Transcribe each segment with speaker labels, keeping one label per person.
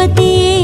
Speaker 1: पतिये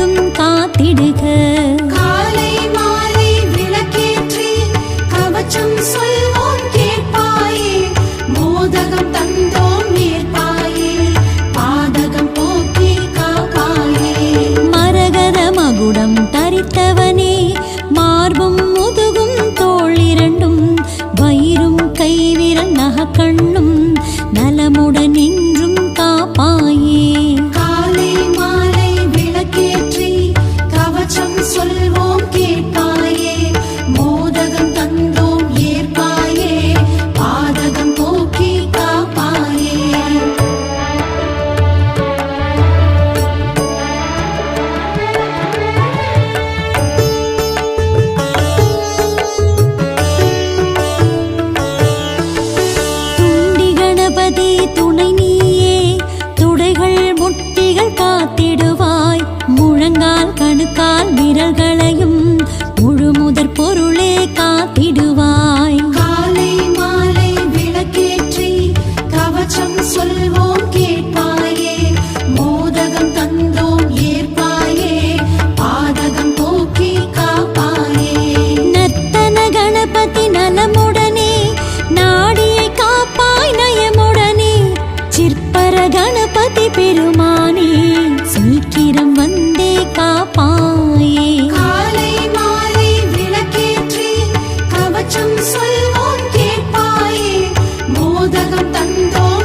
Speaker 1: கழுத்தும் காத்திடுக. 感动。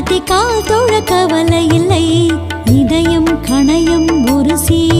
Speaker 1: கத்தி
Speaker 2: கால்
Speaker 1: தொழ கவலை இல்லை. இதயம் கணயம் ஒரு சீ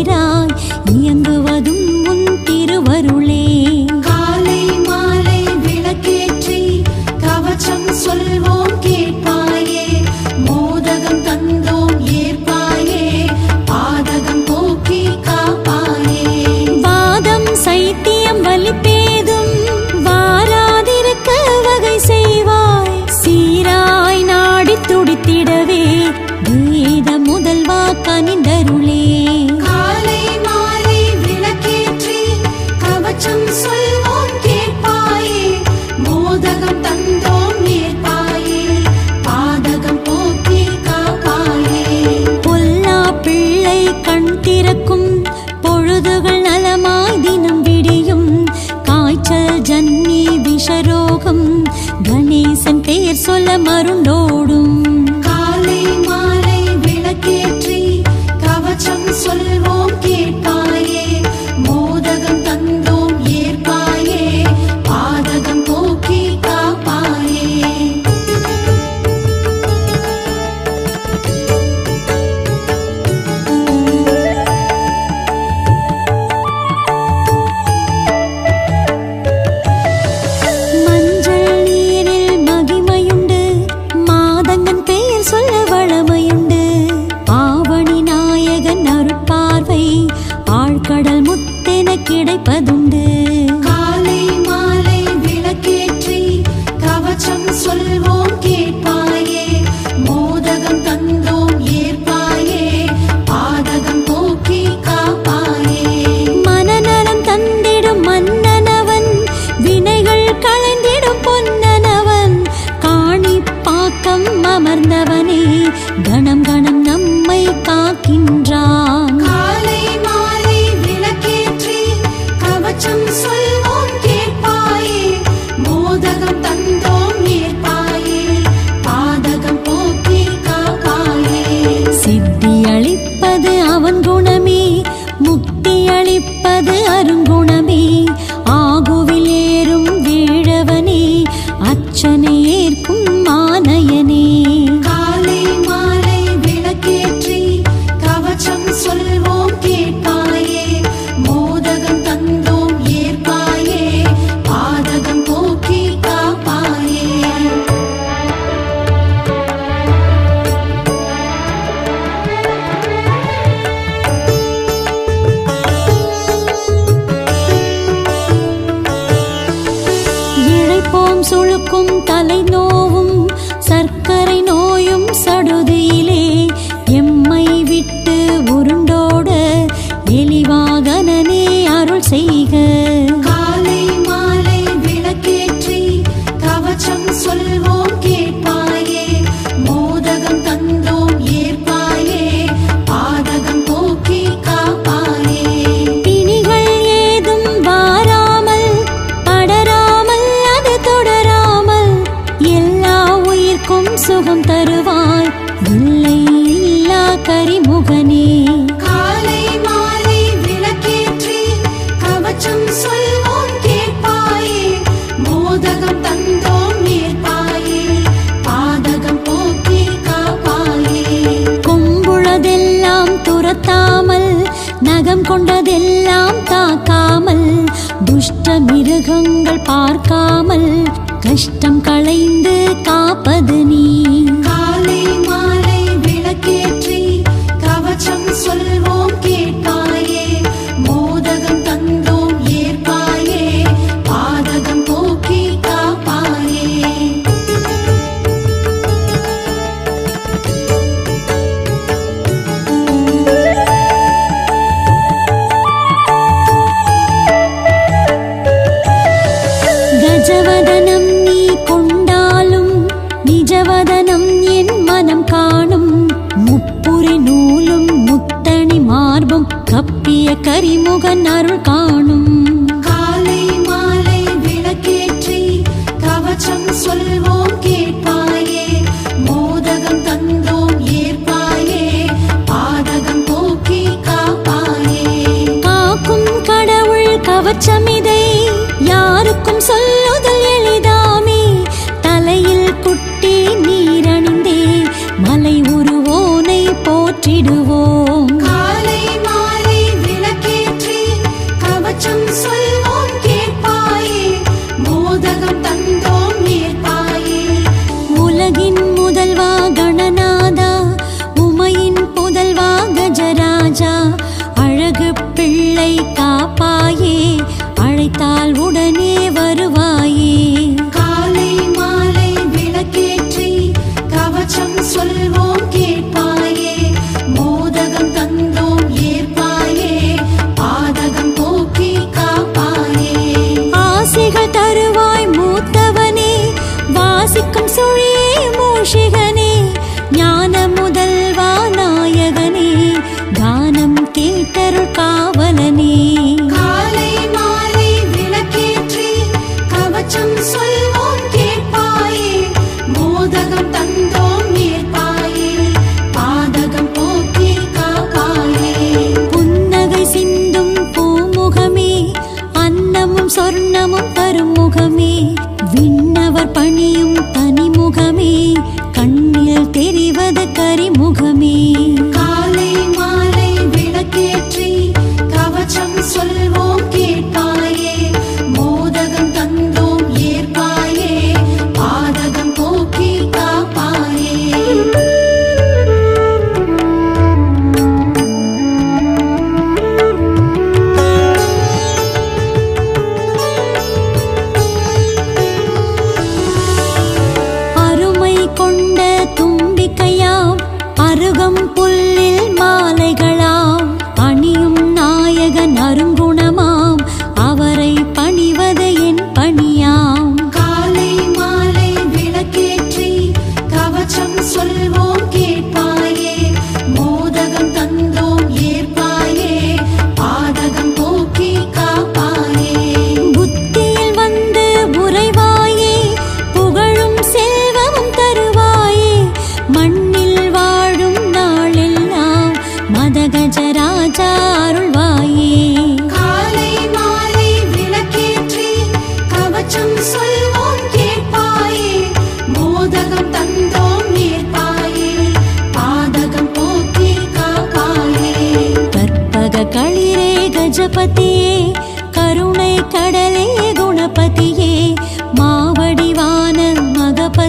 Speaker 1: 你。आपद में tal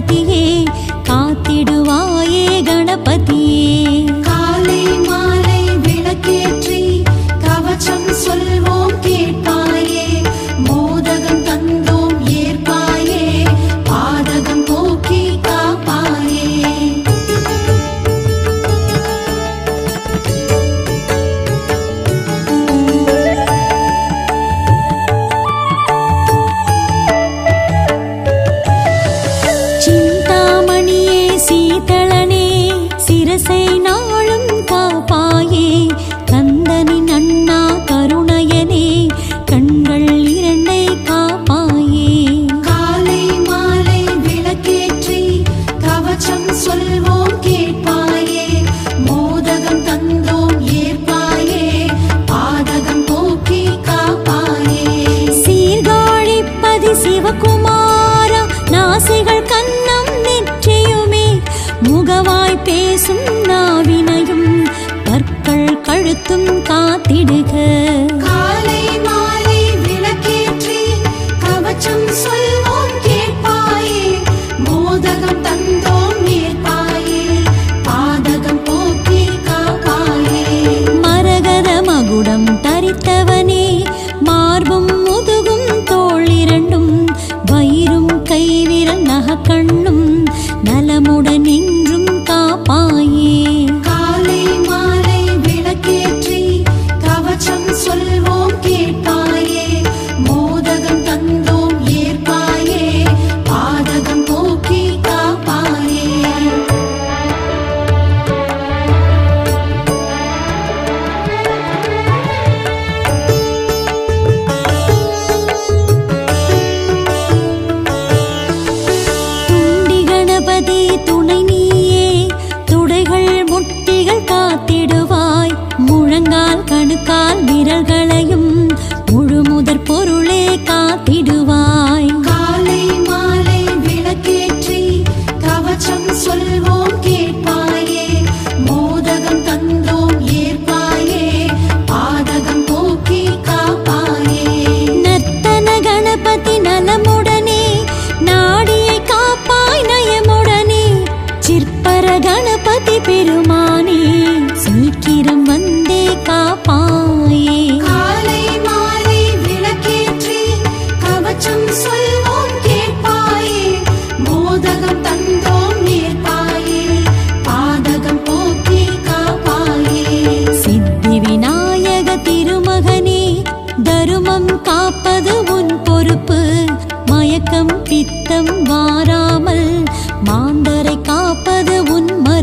Speaker 1: மகபதியே காத்திடுவாயே கணபதியே.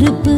Speaker 2: you
Speaker 1: believe.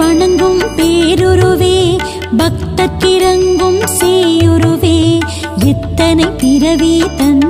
Speaker 1: வணங்கும் பேருருவே பக்தக்கிறங்கும் சேயுருவே. எத்தனை பிறவி தன்